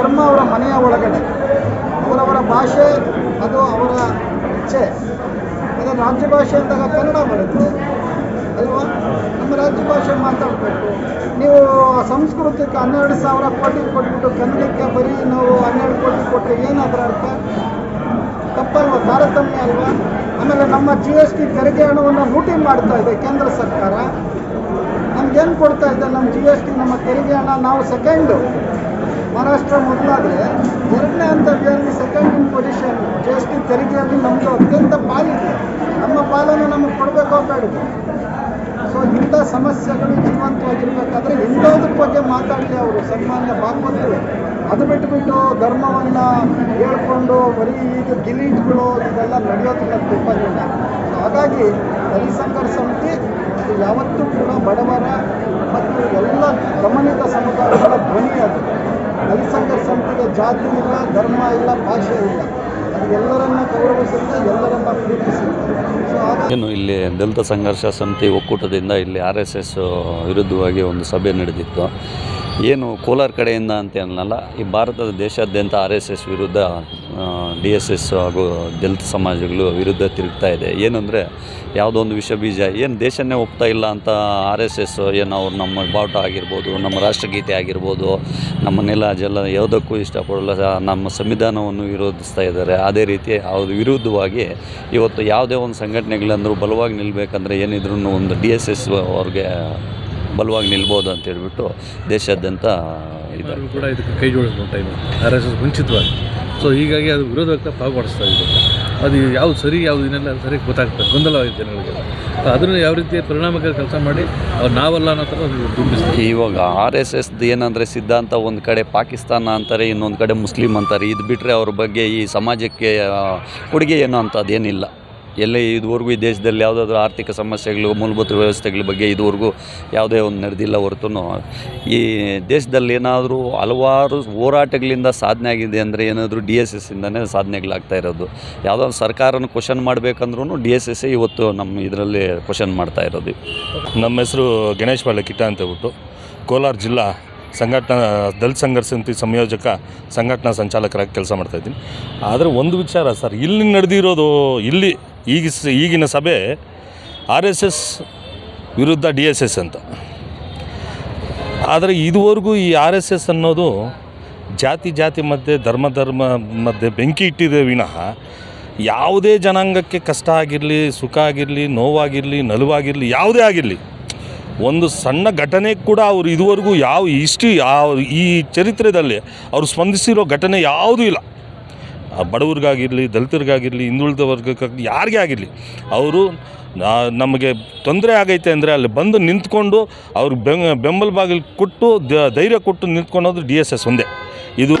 ಧರ್ಮ ಅವರ ಮನೆಯ ಒಳಗಡೆ ಅವರವರ ಭಾಷೆ ಅದು ಅವರ ಇಚ್ಛೆ. ಅದೇ ರಾಜ್ಯ ಭಾಷೆ ಅಂದಾಗ ಕನ್ನಡ ಬರುತ್ತೆ, ಅಲ್ವಾ? ನಮ್ಮ ರಾಜ್ಯ ಭಾಷೆ ಮಾತಾಡಬೇಕು. ನೀವು ಸಂಸ್ಕೃತಕ್ಕೆ ಹನ್ನೆರಡು ಸಾವಿರ ಕೋಟಿ ಕೊಟ್ಬಿಟ್ಟು ಕನ್ನಡಕ್ಕೆ ಬರೀ ನಾವು ಹನ್ನೆರಡು ಕೋಟಿ ಕೊಟ್ಟರೆ ಏನಾದರೂ ಅರ್ಥ? ತಪ್ಪಲ್ವ? ತಾರತಮ್ಯ ಅಲ್ವಾ? ಆಮೇಲೆ ನಮ್ಮ ಜಿ ಎಸ್ ಟಿ ತೆರಿಗೆ ಹಣವನ್ನು ಲೂಟಿ ಮಾಡ್ತಾ ಇದೆ ಕೇಂದ್ರ ಸರ್ಕಾರ. ನಮ್ಗೇನು ಕೊಡ್ತಾ ಇದೆ? ನಮ್ಮ ಜಿ ಎಸ್ ಟಿ ನಮ್ಮ ತೆರಿಗೆ ಹಣ, ನಾವು ಸೆಕೆಂಡು ಮಹಾರಾಷ್ಟ್ರ ಮೊದಲಾದರೆ ಎರಡನೇ ಹಂತದಲ್ಲಿ second in position G S T ತೆರಿಗೆಯಲ್ಲಿ ನಮ್ಮದು ಅತ್ಯಂತ ಪಾಲಿದೆ. ನಮ್ಮ ಪಾಲನ್ನು ನಮಗೆ ಕೊಡಬೇಕು ಅಂತ ಇಂಥ ಸಮಸ್ಯೆಗಳು ಜೀವಂತವಾಗಿರ್ಬೇಕಾದ್ರೆ ಇಂಥದ್ರ ಬಗ್ಗೆ ಮಾತಾಡಲಿ ಅವರು, ಸನ್ಮಾನ್ಯ ಭಾಗವತರು ಅದು ಬಿಟ್ಟುಬಿಟ್ಟು ಧರ್ಮವನ್ನು ಹೇಳ್ಕೊಂಡು ಬರೀ ಈಗ ಗಿಲೀಟ್ಗಳು ಇದೆಲ್ಲ ನಡೆಯೋದಿಲ್ಲ ಸೊ ಹಾಗಾಗಿ ಹರಿಸಂಕರ ಸಮಿತಿ ಯಾವತ್ತೂ ಕೂಡ ಬಡವರ ಮತ್ತು ಎಲ್ಲ ಗಮನಿತ ಸಮುದಾಯಗಳ ಧ್ವನಿ ಅದು. ಸಮಿತಿಗೆ ಜಾತಿ ಇಲ್ಲ, ಧರ್ಮ ಇಲ್ಲ, ಭಾಷೆ ಇಲ್ಲ. ಏನು ಇಲ್ಲಿ ದಲಿತ ಸಂಘರ್ಷ ಸಮಿತಿ ಒಕ್ಕೂಟದಿಂದ ಇಲ್ಲಿ ಆರ್ ಎಸ್ ಎಸ್ ವಿರುದ್ಧವಾಗಿ ಒಂದು ಸಭೆ ನಡೆದಿತ್ತು. ಏನು ಕೋಲಾರ ಕಡೆಯಿಂದ ಅಂತ ಅನ್ನಲ್ಲ ಈ ಭಾರತದ ದೇಶಾದ್ಯಂತ ಆರ್ ಎಸ್ ಎಸ್ ವಿರುದ್ಧ ಡಿ ಎಸ್ ಎಸ್ ಹಾಗೂ ದಲಿತ ಸಮಾಜಗಳು ವಿರುದ್ಧ ತಿರುಗ್ತಾ ಇದೆ. ಏನಂದರೆ, ಯಾವುದೋ ಒಂದು ವಿಷ ಬೀಜ, ಏನು ದೇಶನೇ ಒಪ್ತಾ ಇಲ್ಲ ಅಂತ ಆರ್ ಎಸ್ ಎಸ್ ಏನು ಅವ್ರು ನಮ್ಮ ಬಾವುಟ ಆಗಿರ್ಬೋದು, ನಮ್ಮ ರಾಷ್ಟ್ರಗೀತೆ ಆಗಿರ್ಬೋದು, ನಮ್ಮ ನೆಲ ಜಲ ಯಾವುದಕ್ಕೂ ಇಷ್ಟಪಡಲ್ಲ, ನಮ್ಮ ಸಂವಿಧಾನವನ್ನು ವಿರೋಧಿಸ್ತಾ ಇದ್ದಾರೆ. ಅದೇ ರೀತಿ ಅವ್ರ ವಿರುದ್ಧವಾಗಿ ಇವತ್ತು ಯಾವುದೇ ಒಂದು ಸಂಘಟನೆಗಳಂದ್ರೂ ಬಲವಾಗಿ ನಿಲ್ಲಬೇಕಂದ್ರೆ ಏನಿದ್ರು ಒಂದು ಡಿ ಎಸ್ ಎಸ್ ಅವ್ರಿಗೆ ಬಲವಾಗಿ ನಿಲ್ಬೋದು ಅಂತ ಹೇಳ್ಬಿಟ್ಟು ದೇಶಾದ್ಯಂತ ಇದೆ. ಕೂಡ ಇದಕ್ಕೆ ಕೈ ಟೈಮ್ ಆರ್ ಎಸ್ ಎಸ್ ಮುಂಚಿತವಾಗಿ. ಸೊ ಹೀಗಾಗಿ ಅದು ವಿರೋಧ ವ್ಯಕ್ತಪಡಿಸ್ತಾ ಇದೆ. ಅದು ಯಾವ್ದು ಸರಿ ಯಾವ್ದು ಇನ್ನೆಲ್ಲ ಸರಿ ಗೊತ್ತಾಗ್ತದೆ. ಗೊಂದಲವಾಗಿದೆ ಜನಗಳಿಗೆ ಅದನ್ನು ಯಾವ ರೀತಿ ಪರಿಣಾಮಕಾರಿ ಕೆಲಸ ಮಾಡಿ ಅವ್ರು ನಾವಲ್ಲ ಅನ್ನೋ ಥರ ಇವಾಗ ಆರ್ ಎಸ್ ಎಸ್ದು ಏನಂದರೆ ಸಿದ್ಧಾಂತ ಒಂದು ಕಡೆ ಪಾಕಿಸ್ತಾನ ಅಂತಾರೆ ಇನ್ನೊಂದು ಕಡೆ ಮುಸ್ಲಿಂ ಅಂತಾರೆ. ಇದು ಬಿಟ್ಟರೆ ಅವ್ರ ಬಗ್ಗೆ ಈ ಸಮಾಜಕ್ಕೆ ಕೊಡುಗೆ ಏನು ಅಂತ ಅದೇನಿಲ್ಲ. ಎಲ್ಲೇ ಇದುವರೆಗೂ ಈ ದೇಶದಲ್ಲಿ ಯಾವುದಾದ್ರೂ ಆರ್ಥಿಕ ಸಮಸ್ಯೆಗಳು, ಮೂಲಭೂತ ವ್ಯವಸ್ಥೆಗಳ ಬಗ್ಗೆ ಇದುವರೆಗೂ ಯಾವುದೇ ಒಂದು ನಡೆದಿಲ್ಲ ಹೊರತು, ಈ ದೇಶದಲ್ಲಿ ಏನಾದರೂ ಹಲವಾರು ಹೋರಾಟಗಳಿಂದ ಸಾಧನೆ ಆಗಿದೆ ಅಂದರೆ ಏನಾದರೂ ಡಿ ಎಸ್ ಎಸ್ಸಿಂದನೇ ಸಾಧನೆಗಳಾಗ್ತಾ ಇರೋದು. ಯಾವುದೋ ಸರ್ಕಾರನ ಕ್ವಶನ್ ಮಾಡಬೇಕಂದ್ರೂ ಡಿ ಎಸ್ ಎಸ್ ಇವತ್ತು ನಮ್ಮ ಇದರಲ್ಲಿ ಕ್ವಶನ್ ಮಾಡ್ತಾ ಇರೋದು. ನಮ್ಮ ಹೆಸರು ಗಣೇಶ್ ಬಾಳೆ ಕಿಟ್ಟ ಅಂತ ಹೇಳ್ಬಿಟ್ಟು ಕೋಲಾರ ಜಿಲ್ಲಾ ಸಂಘಟನಾ, ದಲಿತ ಸಂಘರ್ಷ ಸಮಿತಿ ಸಂಯೋಜಕ ಸಂಘಟನಾ ಸಂಚಾಲಕರಾಗಿ ಕೆಲಸ ಮಾಡ್ತಾ ಇದ್ದೀನಿ. ಆದರೆ ಒಂದು ವಿಚಾರ ಸರ್, ಇಲ್ಲಿ ನಡೆದಿರೋದು, ಇಲ್ಲಿ ಈಗ ಈಗಿನ ಸಭೆ ಆರ್ ಎಸ್ ಎಸ್ ವಿರುದ್ಧ ಡಿ ಎಸ್ ಎಸ್ ಅಂತ. ಆದರೆ ಇದುವರೆಗೂ ಈ ಆರ್ ಎಸ್ ಎಸ್ ಅನ್ನೋದು ಜಾತಿ ಜಾತಿ ಮಧ್ಯೆ, ಧರ್ಮ ಧರ್ಮ ಮಧ್ಯೆ ಬೆಂಕಿ ಇಟ್ಟಿದೆ ವಿನಃ ಯಾವುದೇ ಜನಾಂಗಕ್ಕೆ ಕಷ್ಟ ಆಗಿರಲಿ, ಸುಖ ಆಗಿರಲಿ, ನೋವಾಗಿರಲಿ, ನಲುವಾಗಿರಲಿ, ಯಾವುದೇ ಆಗಿರಲಿ ಒಂದು ಸಣ್ಣ ಘಟನೆ ಕೂಡ ಅವರು ಇದುವರೆಗೂ ಯಾವ ಹಿಸ್ಟ್ರಿ, ಯಾವ ಈ ಚರಿತ್ರೆಯಲ್ಲಿ ಅವರು ಸ್ಪಂದಿಸಿರೋ ಘಟನೆ ಯಾವುದೂ ಇಲ್ಲ. ಬಡವರಿಗಾಗಿರಲಿ, ದಲಿತರಿಗಾಗಿರಲಿ, ಹಿಂದುಳಿದ ವರ್ಗಕ್ಕಾಗಿ ಯಾರಿಗೇ ಆಗಿರಲಿ, ಅವರು ನಮಗೆ ತೊಂದರೆ ಆಗೈತೆ ಅಂದರೆ ಅಲ್ಲಿ ಬಂದು ನಿಂತ್ಕೊಂಡು ಅವ್ರಿಗೆ ಬೆಂಬಲ ಬಾಗಿಲು ಕೊಟ್ಟು ಧೈರ್ಯ ಕೊಟ್ಟು ನಿಂತ್ಕೊಳೋದು ಡಿ ಎಸ್ ಎಸ್ ಒಂದೇ. ಇದು